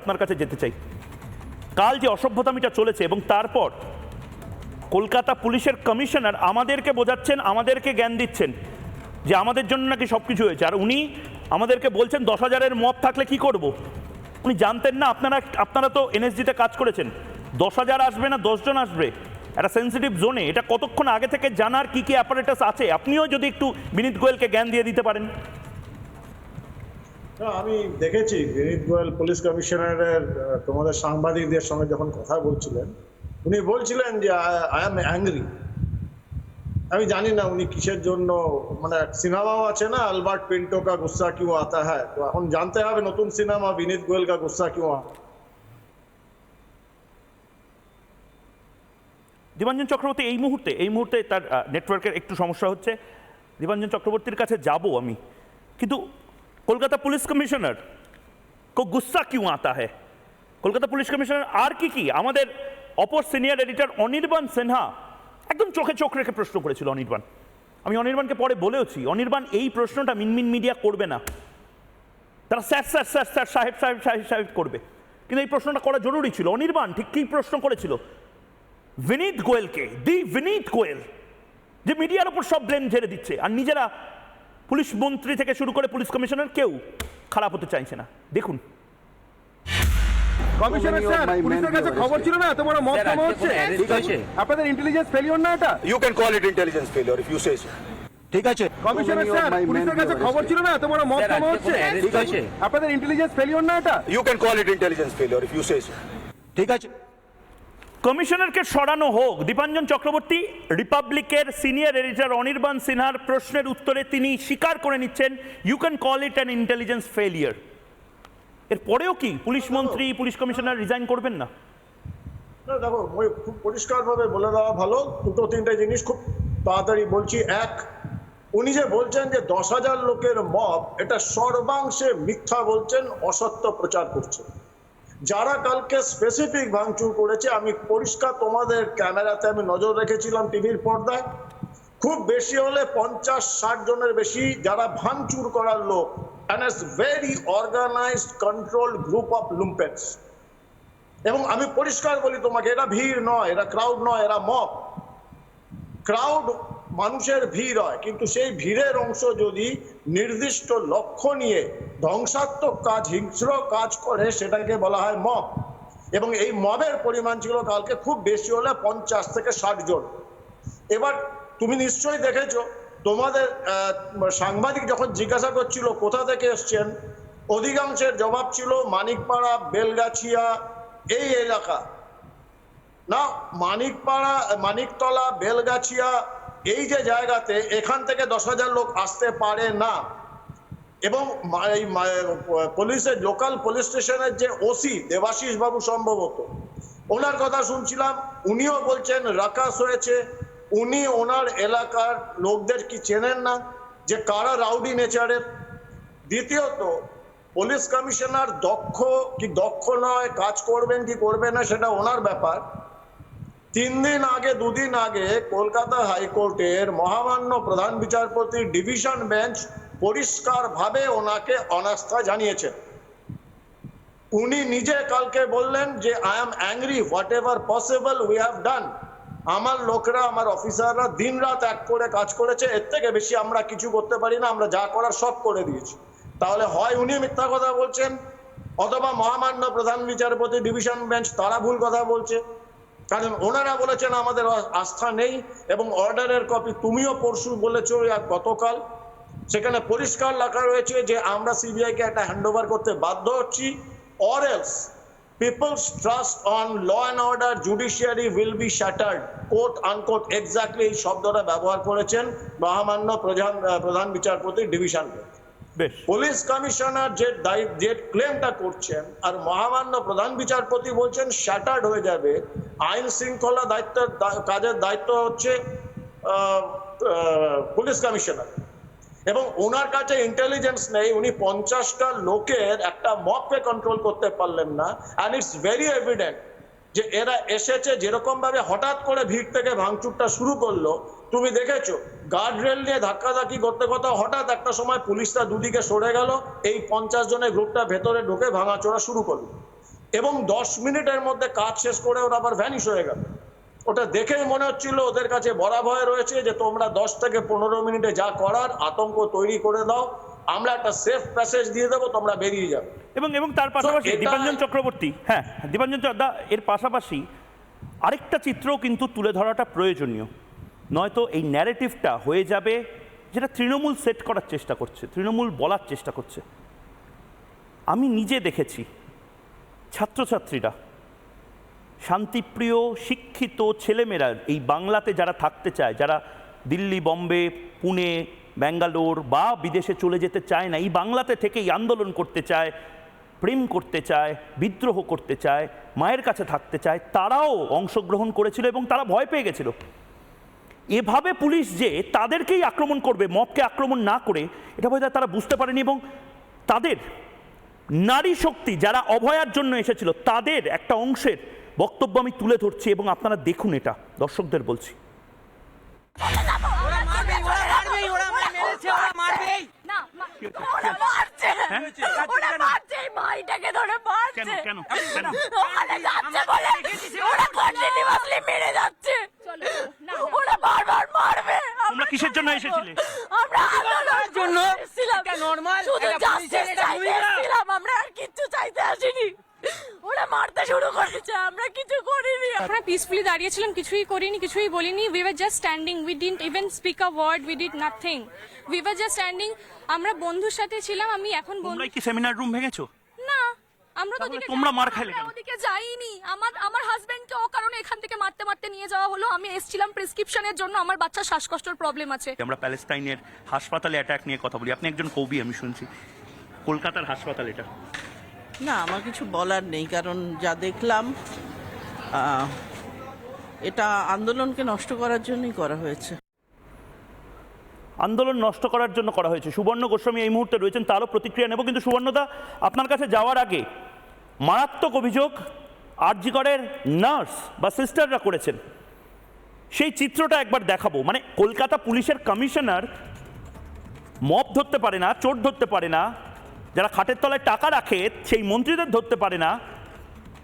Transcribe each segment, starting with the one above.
আপনার কাছে যেতে চাই। কাল যে অসভ্যতামিটা চলেছে এবং তারপর কলকাতা পুলিশের কমিশনার আমাদেরকে বোঝাচ্ছেন, আমাদেরকে জ্ঞান দিচ্ছেন যে আমাদের জন্য নাকি সব কিছু হয়েছে। আর উনি আমাদেরকে বলছেন, দশ হাজারের মত থাকলে কি করব? উনি জানতেন না, আপনারা আপনারা তো এনএসজিতে কাজ করেছেন। দশ হাজার আসবে না দশজন আসবে। একটা সেন্সিটিভ জোনে এটা কতক্ষণ আগে থেকে জানার কি কি অ্যাপারেটাস আছে? আপনিও যদি একটু বিনীত গোয়েলকে জ্ঞান দিয়ে দিতে পারেন। আমি দেখেছি বিনীত গোয়েল পুলিশ কমিশনারের তোমাদের সাংবাদিকদের সঙ্গে যখন কথা বলছিলেন, উনি বলছিলেন যে আই এম অ্যাংরি আমি জানি না উনি কিসের জন্য মানে সিনেমাও আছে না, আলবার্ট পিন্টো কা গুসা কিউ আতা হ্যায়? তো এখন জানতে হবে নতুন সিনেমা বিনীত গোয়েল কা গুসা কিউ দীপাঞ্জন চক্রবর্তী, এই মুহূর্তে এই মুহূর্তে তার নেটওয়ার্কের একটু সমস্যা হচ্ছে। দীপাঞ্জন চক্রবর্তীর কাছে যাব আমি। কিন্তু কলকাতা পুলিশ কমিশনার, কো গুসা কিউ আতা হ্যায়? কলকাতা পুলিশ কমিশনার আর কি কি? আমাদের অপর সিনিয়র এডিটর অনির্বাণ সিনহা একদম চোখে চোখ রেখে প্রশ্ন করেছিল অনির্বাণ। আমি অনির্বাণকে পরে বলেওছি, অনির্বাণ, এই প্রশ্নটা মিনমিন মিডিয়া করবে না। তারা স্যার স্যার স্যার স্যার, সাহেব সাহেব সাহেব সাহেব করবে। কিন্তু এই প্রশ্নটা করা জরুরি ছিল। অনির্বাণ, ঠিক কী প্রশ্ন করেছিল? বিনীত গোয়েলকে, দি বিনীত গোয়েল, যে মিডিয়ার ওপর সব ব্লেম ঝেড়ে দিচ্ছে। আর নিজেরা পুলিশ মন্ত্রী থেকে শুরু করে পুলিশ কমিশনার কেউ খারাপ হতে চাইছে না। দেখুন। কমিশনার স্যার পুলিশের কাছে খবর ছিল না এত বড় মত স্যার, হচ্ছে? কোনো arrest হয়েছে? আপনাদের ইন্টেলিজেন্স ফেলিওর না এটা? You can call it intelligence failure if you say ঠিক আছে। কমিশনার many of স্যার পুলিশের কাছে খবর ছিল না এত বড় মত হচ্ছে? কোনো arrest আপনাদের ইন্টেলিজেন্স ফেলিওর না এটা? Failure if you say ঠিক আছে। কমিশনারকে সরানো হোক। দীপাঞ্জন চক্রবর্তী রিপাবলিকের সিনিয়র এডিটর অনির্বাণ সিনহার প্রশ্নের উত্তরে তিনি স্বীকার করে নিচ্ছেন you can call it an intelligence failure এর পরেও কি পুলিশ মন্ত্রী পুলিশ কমিশনার রিজাইন করবেন না? দেখো মই খুব পরিষ্কারভাবে বলে দেওয়া ভালো। দুটো তিনটে জিনিস খুব তাড়াতাড়ি বলছি। এক উনি যে বলছেন যে দশ হাজার লোকের মব এটা সর্বাংশে মিথ্যা বলছেন অসত্য প্রচার করছেন। যারা কালকে স্পেসিফিক ভাঙচুর করেছে, আমি পরিষ্কার তোমাদের ক্যামেরাতে আমি নজর রেখেছিলাম টিভির পর্দায়। খুব বেশি হলে পঞ্চাশ, ষাট জনের বেশি যারা ভাঙচুর করার লোক very organised control group of lumpens এবং আমি পরিষ্কার বলি তোমাকে এটা ভিড় নয় এটা ক্রাউড নয়, এরা মব ক্রাউড মানুষের ভিড় হয়, কিন্তু সেই ভিড়ের অংশ যদি নির্দিষ্ট লক্ষ্য নিয়ে ধ্বংসাত্মক কাজ, হিংস্র কাজ করে, সেটাকে বলা হয় মব। এবং এই মবের পরিমাণ ছিল কালকে খুব বেশি হলে পঞ্চাশ থেকে ষাট জন। এবার তুমি নিশ্চয়ই দেখেছ, তোমাদের সাংবাদিক যখন জিজ্ঞাসা করছিল কোথা থেকে এসছেন, অধিকাংশের জবাব ছিল মানিকপাড়া, বেলগাছিয়া, এই এলাকা। না, মানিকপাড়া, মানিকতলা, বেলগাছিয়া এই যে জায়গাতে এখান থেকে দশ হাজার লোক আসতে পারে না, এবং এই পুলিশের লোকাল পুলিশ স্টেশনের যে ওসি দেবাশিস বাবু সম্ভবত, ওনার কথা শুনছিলাম, উনিও বলছেন রাকাশ হয়েছে, উনি ওনার এলাকার লোকদের কি চেনেন না, যে কারা রাউডি নেচারের দ্বিতীয়ত পুলিশ কমিশনার দক্ষ কি দক্ষ নয়, কাজ করবেন কি করবেন না, সেটা ওনার ব্যাপার। তিন দিন আগে, দুদিন আগে কলকাতা হাইকোর্টের মহামান্য প্রধান বিচারপতির ডিভিশন বেঞ্চ পরিষ্কারভাবে ওনাকে অনাস্থা জানিয়েছেন উনি নিজে কালকে বললেন যে I am angry whatever possible we have done আমার লোকরা, আমার অফিসাররা দিন রাত এক করে কাজ করেছে, এর থেকে বেশি আমরা কিছু করতে পারি না, আমরা যা করার সব করে দিয়েছি। তাহলে হয় উনি মিথ্যা কথা বলছেন, অথবা মহামান্য প্রধান বিচারপতি ডিভিশন বেঞ্চ তারা ভুল কথা বলছে। কারণ ওনারা বলেছেন, আমাদের আস্থা নেই এবং অর্ডারের কপি তুমিও পরশু বলেছ আর গতকাল। সেখানে পরিষ্কার লেখা রয়েছে যে, আমরা সিবিআই কে একটা হ্যান্ড করতে বাধ্য হচ্ছি। Or else people's trust on law and order judiciary will be shattered court uncourt exactly এই শব্দটা ব্যবহার করেছেন মহামান্য প্রধান প্রধান বিচারপতি ডিভিশন পুলিশ কমিশনার যে যে ক্লেমটা করছেন, আর মহামান্য প্রধান বিচারপতি বলছেন শ্যাটার্ড হয়ে যাবে। আইন শৃঙ্খলা দায়িত্ব কাজের দায়িত্ব হচ্ছে পুলিশ কমিশনার। এবং ওনার কাছে ইন্টেলিজেন্স নেই, উনি পঞ্চাশটা লোকের একটা মপকে কন্ট্রোল করতে পারলেন না অ্যান্ড ইটস ভেরি এভিডেন্ট যে এরা এসেছে যেরকম ভাবে হঠাৎ করে ভিড় থেকে ভাঙচুরটা শুরু করল, তুমি দেখেছ? গার্ড রেল নিয়ে ধাক্কাধাক্কি করতে করতে হঠাৎ একটা সময় পুলিশটা দুদিকে সরে গেল, এই পঞ্চাশ জনের গ্রুপটা ভেতরে ঢুকে ভাঙাচোরা শুরু করল। এবং দশ মিনিটের মধ্যে কাজ শেষ করে ওরা আবার ভ্যানিশ হয়ে গেল। ওটা দেখেই মনে হচ্ছিল ওদের কাছে বরাভয় রয়েছে যে তোমরা দশ থেকে পনেরো মিনিটে যা করার আতঙ্ক তৈরি করে দাও আমরা একটা সেফ প্যাসেজ দিয়ে দেবো তোমরা বেরিয়ে যাবে। এবং এবং তার পাশাপাশি দীপাঞ্জন চক্রবর্তী হ্যাঁ দীপাঞ্জন চদ্দা এর পাশাপাশি আরেকটা চিত্রও কিন্তু তুলে ধরাটা প্রয়োজনীয়। নয়তো এই ন্যারেটিভটা হয়ে যাবে যেটা তৃণমূল সেট করার চেষ্টা করছে তৃণমূল বলার চেষ্টা করছে। আমি নিজে দেখেছি ছাত্রছাত্রীরা শান্তিপ্রিয় শিক্ষিত ছেলেমেয়েরা এই বাংলাতে যারা থাকতে চায় যারা দিল্লি বম্বে পুনে ব্যাঙ্গালোর বা বিদেশে চলে যেতে চায় না, এই বাংলাতে থেকেই আন্দোলন করতে চায়, প্রেম করতে চায়, বিদ্রোহ করতে চায়, মায়ের কাছে থাকতে চায়, তারাও অংশগ্রহণ করেছিল এবং তারা ভয় পেয়ে গেছিল। এভাবে পুলিশ যে তাদেরকেই আক্রমণ করবে মবকে আক্রমণ না করে, এটা বোধ তারা বুঝতে পারেনি এবং তাদের নারী শক্তি যারা অভয়ার জন্য এসেছিল, তাদের একটা অংশের বক্তব্য আমি তুলে ধরছি এবং আপনারা দেখুন এটা, দর্শকদের বলছি। মেরেছে ওরা মারবেই। না ওরা মারছে। ওরা মারছে মাইটাকে ধরে মারছে। কেন কেন ওখানে যাচ্ছে বলে ওরা কন্টিনিউয়াসলি মেরে যাচ্ছে। ওরা বারবার মারবে। তোমরা কিসের জন্য এসেছিলে? আমরা আন্দোলনের জন্য? এসেছিলাম। এটা শুধু জাস্টিস চাইতে এসেছিলাম আমরা আর কিচ্ছু চাইতে আসিনি। ওরা মারতে শুরু করেছে আমরা কিছু করিনি। আমরা পিসফুলি দাঁড়িয়েছিলাম কিছুই করিনি কিছুই বলিনি। We were just standing we didn't even speak a word we did nothing we were just standing আমরা বন্ধুর সাথে ছিলাম আমি এখন বন্ধু কি সেমিনার রুম ভেঙেছো? না আমরা তো ওদিকে তোমরা যাইনি। মার খাইলে কেন? ওদিকে যাইনি। আমার আমার হাজবেন্ডকে ও কারণে এখান থেকে মারতে মারতে নিয়ে যাওয়া হলো। আমি এসেছিলাম প্রেসক্রিপশনের জন্য। আমার বাচ্চা শ্বাসকষ্টের প্রবলেম আছে। আমরা প্যালেস্টাইনের হাসপাতালে অ্যাটাক নিয়ে কথা বলি। আপনি একজন কবি আমি শুনছি। কলকাতার হাসপাতাল এটা। না, আমার কিছু বলার নেই, কারণ যা দেখলাম এটা আন্দোলনকে নষ্ট করার জন্যই করা হয়েছে। আন্দোলন নষ্ট করার জন্য করা হয়েছে। সুবর্ণ গোস্বামী এই মুহূর্তে রয়েছেন, তারও প্রতিক্রিয়া নেব, কিন্তু সুবর্ণদা আপনার কাছে যাওয়ার আগে মারাত্মক অভিযোগ আরজিকরের নার্স বা সিস্টাররা করেছেন। সেই চিত্রটা একবার দেখাবো। মানে কলকাতা পুলিশের কমিশনার মব ধরতে পারে না চোট ধরতে পারে না যারা খাটের তলায় টাকা রাখে, সেই মন্ত্রীদের ধরতে পারে না,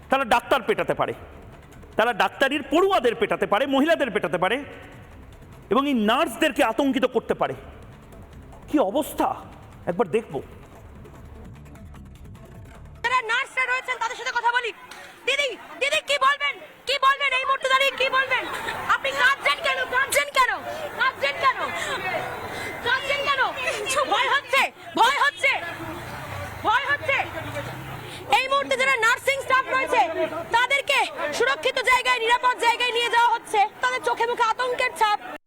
তারা ডাক্তার পেটাতে পারে। তারা ডাক্তারির পড়ুয়াদের পেটাতে পারে, মহিলাদের পেটাতে পারে, এবং এই নার্সদেরকে আতঙ্কিত করতে পারে। কি অবস্থা? একবার দেখব। তাদের সাথে কথা বলি। দিদি দিদি, কি বলবেন? কি বলবেন এই মুহূর্তে দাঁড়িয়ে? কি বলবেন আপনি কাঁদছেন কেন কাঁদছেন কেন কাঁদছেন কেন কাঁদছেন কেন ভয় হচ্ছে ভয় হচ্ছে ভয় হচ্ছে এই মুহূর্তে যারা নার্সিং স্টাফ রয়েছে তাদেরকে সুরক্ষিত জায়গায় নিরাপদ জায়গায় নিয়ে যাওয়া হচ্ছে। তাদের চোখে মুখে আতঙ্কের ছাপ।